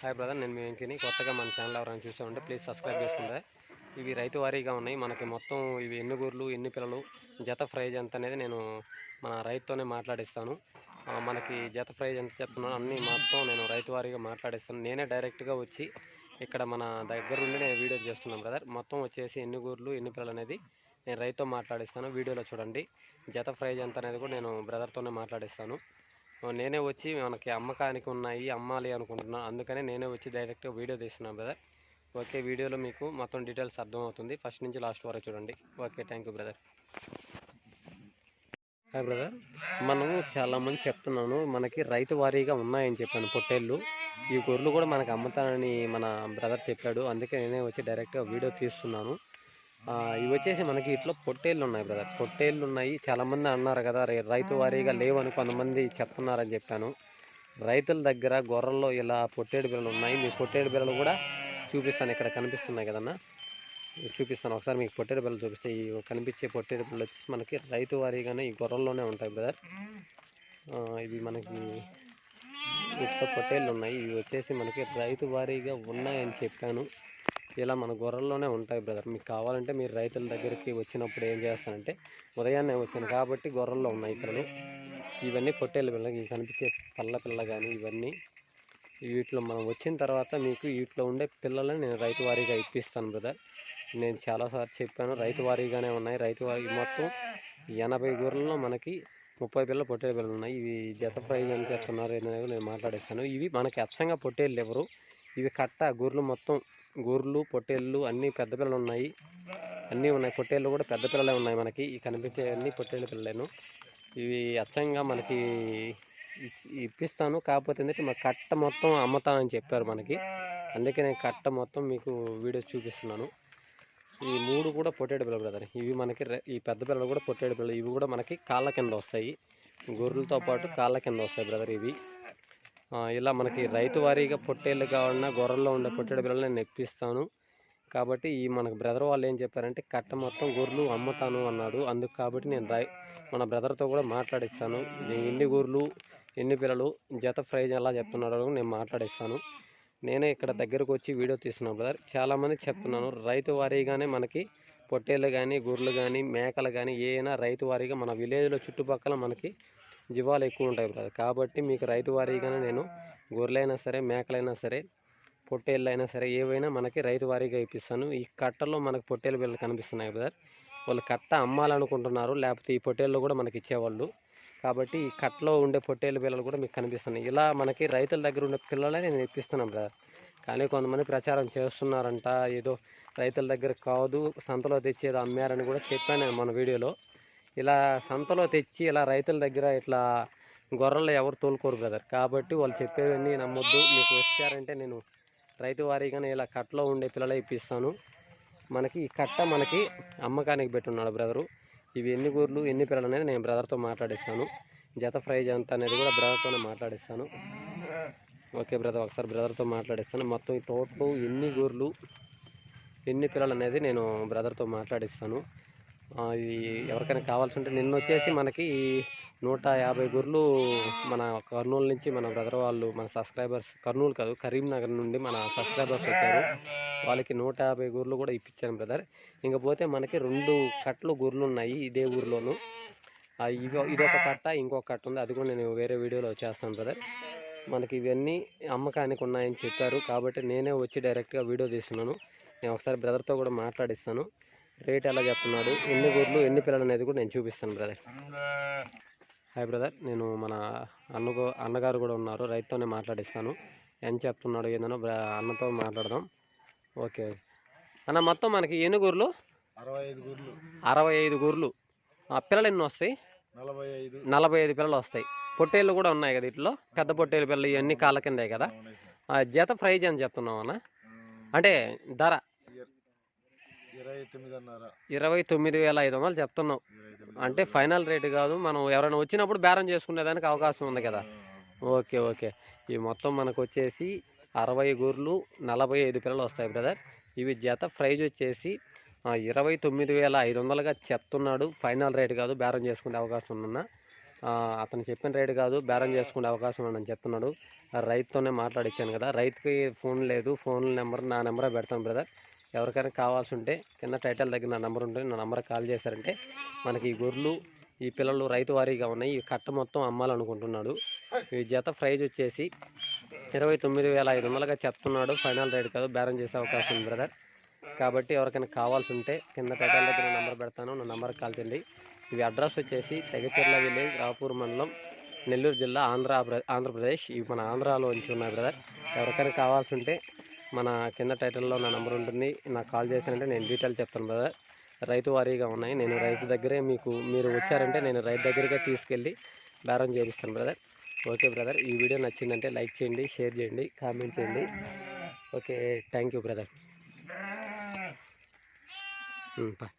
Hi brother నేను మీ వెంకిని. కొత్తగా మన ఛానల్ ఎవరైనా చూసామంటే ప్లీజ్ సబ్స్క్రైబ్ చేసుకుంటే. ఇవి రైతు వారీగా ఉన్నాయి. మనకి మొత్తం ఇవి ఎన్ని గూర్లు ఎన్ని పిల్లలు జత ప్రైజ్ ఎంత అనేది నేను మన రైతుతోనే మాట్లాడిస్తాను. మనకి జత ప్రైజ్ ఎంత చెప్తున్నాను అన్నీ మొత్తం నేను రైతు వారీగా మాట్లాడిస్తాను. నేనే డైరెక్ట్గా వచ్చి ఇక్కడ మన దగ్గర ఉండి నేను వీడియో చేస్తున్నాను బ్రదర్. మొత్తం వచ్చేసి ఎన్ని గూర్లు ఎన్ని పిల్లలు అనేది నేను రైతుతో మాట్లాడిస్తాను. వీడియోలో చూడండి. జత ప్రైజ్ ఎంత అనేది కూడా నేను బ్రదర్తోనే మాట్లాడిస్తాను. నేనే వచ్చి మనకి అమ్మకానికి ఉన్నాయి అమ్మాలి అనుకుంటున్నాను అందుకనే నేనే వచ్చి డైరెక్ట్గా వీడియో తీస్తున్నాను బ్రదర్ ఓకే వీడియోలో మీకు మొత్తం డీటెయిల్స్ అర్థమవుతుంది. ఫస్ట్ నుంచి లాస్ట్ వరకు చూడండి. Okay thank you brother hi brother మనము చాలామంది చెప్తున్నాను మనకి రైతు వారీగా ఉన్నాయని చెప్పాను పొట్టేళ్ళు. ఈ గొర్రెలు కూడా మనకు అమ్ముతానని మన బ్రదర్ చెప్పాడు. అందుకే నేనే వచ్చి డైరెక్ట్గా వీడియో తీస్తున్నాను. ఇవి వచ్చేసి మనకి ఇట్లా పొట్టేళ్ళు ఉన్నాయి బ్రదర్ పొట్టేళ్ళు ఉన్నాయి. చాలామంది అన్నారు కదా రైతు వారీగా లేవని కొంతమంది చెప్తున్నారని చెప్పాను. రైతుల దగ్గర గొర్రెల్లో ఇలా పొట్టేడు బిల్లలు ఉన్నాయి. మీ పొట్టేడు బిల్లలు కూడా చూపిస్తాను. ఇక్కడ కనిపిస్తున్నాయి కదన్నా? చూపిస్తాను. ఒకసారి మీకు పొట్టేడు బిల్లలు చూపిస్తే ఈ కనిపించే పొట్టేడు బిల్లలు వచ్చేసి మనకి రైతు వారీగానే ఈ గొర్రెల్లోనే ఉంటాయి బ్రదర్ ఇవి మనకి ఇట్లా పొట్టేళ్ళు ఉన్నాయి. ఇవి వచ్చేసి మనకి రైతు వారీగా ఉన్నాయని చెప్పాను. ఇలా మన గొర్రెల్లోనే ఉంటాయి బ్రదర్. మీకు కావాలంటే మీరు రైతుల దగ్గరికి వచ్చినప్పుడు ఏం చేస్తానంటే ఉదయాన్నే వచ్చాను కాబట్టి గొర్రెల్లో ఉన్నాయి పిల్లలు ఇవన్నీ పొట్టేళ్ళ పిల్లలు ఇవి కనిపించే పళ్ళ పిల్ల కానీ ఇవన్నీ. వీటిలో మనం వచ్చిన తర్వాత మీకు వీటిలో ఉండే పిల్లలని నేను రైతు వారీగా ఇప్పిస్తాను బ్రదర్. నేను చాలాసార్లు చెప్పాను రైతు వారీగానే ఉన్నాయి. రైతు వారీ మొత్తం ఎనభై గొర్రెల్లో మనకి ముప్పై పిల్లలు పొట్టేలు పిల్లలు ఉన్నాయి. ఇవి జత ప్రైజ్ అని చెప్తున్నారు ఏంటనేది నేను మాట్లాడేస్తాను. ఇవి మనకి అచ్చంగా పొట్టేళ్ళు ఎవరు? ఇవి కట్ట గొర్రెలు మొత్తం గొర్రెలు పొట్టేళ్ళు అన్నీ పెద్ద పిల్లలు ఉన్నాయి అన్నీ ఉన్నాయి. పొట్టేళ్ళు కూడా పెద్ద పిల్లలే ఉన్నాయి మనకి. ఈ కనిపించేవన్నీ పొట్టేళ్ళ పిల్లలేను. ఇవి అచ్చంగా మనకి ఇప్పిస్తాను. కాకపోతే ఏంటంటే మా కట్ట మొత్తం అమ్ముతానని చెప్పారు మనకి. అందుకే నేను కట్ట మొత్తం మీకు వీడియో చూపిస్తున్నాను. ఈ మూడు కూడా పొట్టేడు పిల్లలు బ్రదర్. ఇవి మనకి ఈ పెద్ద పిల్లలు కూడా పొట్టేడు పిల్లలు. ఇవి కూడా మనకి కాళ్ళ కింద వస్తాయి. గొర్రెలతో పాటు కాళ్ళ కింద వస్తాయి బ్రదర్ ఇవి. ఇలా మనకి రైతు వారీగా పొట్టేళ్ళు కావాలన్నా గొర్రెల్లో ఉండే పొట్టేడు పిల్లలు నేను ఇప్పిస్తాను కాబట్టి ఈ మనకు బ్రదర్ వాళ్ళు ఏం చెప్పారంటే కట్ట మొత్తం గొర్రెలు అమ్ముతాను అన్నాడు. అందుకు కాబట్టి నేను రై మన బ్రదర్తో కూడా మాట్లాడిస్తాను. ఎన్ని గొర్రెలు ఎన్ని పిల్లలు జత ప్రైజ్ ఎలా చెప్తున్నాడో నేను మాట్లాడిస్తాను. నేనే ఇక్కడ దగ్గరకు వచ్చి వీడియో తీస్తున్నాను బ్రదర్. చాలామంది చెప్తున్నాను రైతు వారీగానే మనకి పొట్టేళ్ళు కానీ గొర్రెలు కానీ మేకలు కానీ ఏమైనా రైతు వారీగా మన విలేజ్లో చుట్టుపక్కల మనకి జీవాలు ఎక్కువ ఉంటాయి బ్రదర్. కాబట్టి మీకు రైతు వారీగానే నేను గొర్రెలైనా సరే మేకలైనా సరే పొట్టేళ్ళైనా సరే ఏవైనా మనకి రైతు వారీగా ఇప్పిస్తాను. ఈ కట్టలో మనకి పొట్టేలు బిళ్ళలు కనిపిస్తున్నాయి బ్రదర్. వాళ్ళు కట్ట అమ్మాలనుకుంటున్నారు. లేకపోతే ఈ పొట్టేళ్ళు కూడా మనకి ఇచ్చేవాళ్ళు. కాబట్టి ఈ కట్టలో ఉండే పొట్టేలు పిల్లలు కూడా మీకు కనిపిస్తున్నాయి. ఇలా మనకి రైతుల దగ్గర ఉండే పిల్లలే నేను ఇప్పిస్తున్నాను బ్రదర్. కానీ కొంతమంది ప్రచారం చేస్తున్నారంట. ఏదో రైతుల దగ్గర కాదు సంతలో తెచ్చేది అమ్మారని కూడా చెప్పాను నేను మన వీడియోలో. ఇలా సంతలో తెచ్చి ఇలా రైతుల దగ్గర ఇట్లా గొర్రెలు ఎవరు తోలుకోరు బ్రదర్. కాబట్టి వాళ్ళు చెప్పేవన్నీ నమ్మొద్దు. మీకు వచ్చారంటే నేను రైతు వారీగానే ఇలా కట్టలో ఉండే పిల్లలే ఇప్పిస్తాను. మనకి ఈ కట్ట మనకి అమ్మకానికి పెట్టున్నాడు బ్రదరు. ఇవి ఎన్ని గూర్లు ఎన్ని పిల్లలు అనేది నేను బ్రదర్తో మాట్లాడిస్తాను. జత ప్రైజ్ ఎంత అనేది కూడా బ్రదర్తోనే మాట్లాడిస్తాను. ఓకే బ్రదర్ ఒకసారి బ్రదర్తో మాట్లాడిస్తాను. మొత్తం ఈ టోటల్ ఎన్ని గొర్రెలు ఎన్ని పిల్లలు అనేది నేను బ్రదర్తో మాట్లాడిస్తాను. ఎవరికైనా కావాల్సి ఉంటే నిన్న వచ్చేసి మనకి నూట యాభై గొర్రెలు మన కర్నూలు నుంచి మన బ్రదర్ వాళ్ళు మన సబ్స్క్రైబర్స్ కర్నూలు కాదు కరీంనగర్ నుండి మన సబ్స్క్రైబర్స్ వచ్చారు. వాళ్ళకి నూట యాభై గొర్రెలు కూడా ఇప్పించాను బ్రదర్. ఇంకపోతే మనకి రెండు కట్టలు గొర్రెలు ఉన్నాయి ఇదే ఊర్లోను. ఇదో ఇదొక కట్ట ఇంకొక కట్ట ఉంది. అది కూడా నేను వేరే వీడియోలో చేస్తాను బ్రదర్. మనకి ఇవన్నీ అమ్మకానికి ఉన్నాయని చెప్పారు. కాబట్టి నేనే వచ్చి డైరెక్ట్గా వీడియో తీస్తున్నాను. నేను ఒకసారి బ్రదర్తో కూడా మాట్లాడిస్తాను. రేట్ ఎలా చెప్తున్నాడు ఎన్ని గొర్రెలు ఎన్ని పిల్లలు అనేది కూడా నేను చూపిస్తాను బ్రదర్ హాయ్ బ్రదర్ నేను మన అన్నగో అన్నగారు కూడా ఉన్నారు రైతుతోనే మాట్లాడిస్తాను. ఎంత చెప్తున్నాడు ఏందనో అన్నతో మాట్లాడదాం. ఓకే అన్న మొత్తం మనకి ఎన్ని గొర్రెలు? అరవై ఐదు గొర్రెలు. ఆ పిల్లలు ఎన్ని వస్తాయి? నలభై ఐదు పిల్లలు వస్తాయి. పొట్టేళ్ళు కూడా ఉన్నాయి కదా ఇట్లో? పెద్ద పొట్టేలు పిల్లలు ఇవన్నీ కాళ్ళ కిందే కదా? జత ప్రైజ్ అని చెప్తున్నావు అన్న. అంటే ధర? ఇరవై తొమ్మిది వేల ఐదు వందలు చెప్తున్నావు అంటే ఫైనల్ రేటు కాదు మనం ఎవరైనా వచ్చినప్పుడు బేరం చేసుకునేదానికి అవకాశం ఉంది కదా. Okay okay. ఇవి మొత్తం మనకు వచ్చేసి అరవై గొర్రెలు నలభై ఐదు పిల్లలు వస్తాయి బ్రదర్. ఇవి జత ప్రైజ్ వచ్చేసి ఇరవై తొమ్మిది వేల ఐదు వందలుగా చెప్తున్నాడు. ఫైనల్ రేట్ కాదు బేరం చేసుకునే అవకాశం ఉందన్న. అతను చెప్పిన రేటు కాదు బేరం చేసుకునే అవకాశం ఉందని చెప్తున్నాడు. రైతుతోనే మాట్లాడిచ్చాను కదా. రైతుకి ఫోన్ లేదు ఫోన్ నెంబర్ నా నెంబరే పెడతాను బ్రదర్. ఎవరికైనా కావాల్సి ఉంటే కింద టైటిల్ దగ్గర నా నెంబర్ ఉంటుంది. నా నెంబర్ కాల్ చేశారంటే మనకి ఈ గొర్రెలు ఈ పిల్లలు రైతు వారీగా ఉన్నాయి. ఈ కట్ట మొత్తం అమ్మాలనుకుంటున్నాడు. ఈ జత ప్రైజ్ వచ్చేసి ఇరవై తొమ్మిది వేల ఐదు వందలుగా చెప్తున్నాడు. ఫైనల్ రేట్ కాదు బేరం చేసే అవకాశం ఉంది బ్రదర్. కాబట్టి ఎవరికైనా కావాల్సి ఉంటే కింద టైటిల్ దగ్గర నెంబర్ పెడతాను. నా నెంబర్ కాల్ చేయండి. ఇవి అడ్రస్ వచ్చేసి తెగచెర్ల విలేజ్ రాపూర్ మండలం నెల్లూరు జిల్లా ఆంధ్ర ఆంధ్రప్రదేశ్. ఇవి మన ఆంధ్రాలో ఉంచి ఉన్నాయి బ్రదర్. ఎవరికైనా కావాల్సి ఉంటే మన కింద టైటిల్లో నా నెంబర్ ఉంటుంది. నాకు కాల్ చేశానంటే నేను డీటెయిల్ చెప్తాను బ్రదర్. రైతు వారీగా ఉన్నాయి. నేను రైతు దగ్గరే మీకు మీరు వచ్చారంటే నేను రైతు దగ్గరికే తీసుకెళ్ళి బేరం చేపిస్తాను బ్రదర్. Okay brother. ఈ వీడియో నచ్చిందంటే లైక్ చేయండి షేర్ చేయండి కామెంట్ చేయండి. Okay thank you brother bye.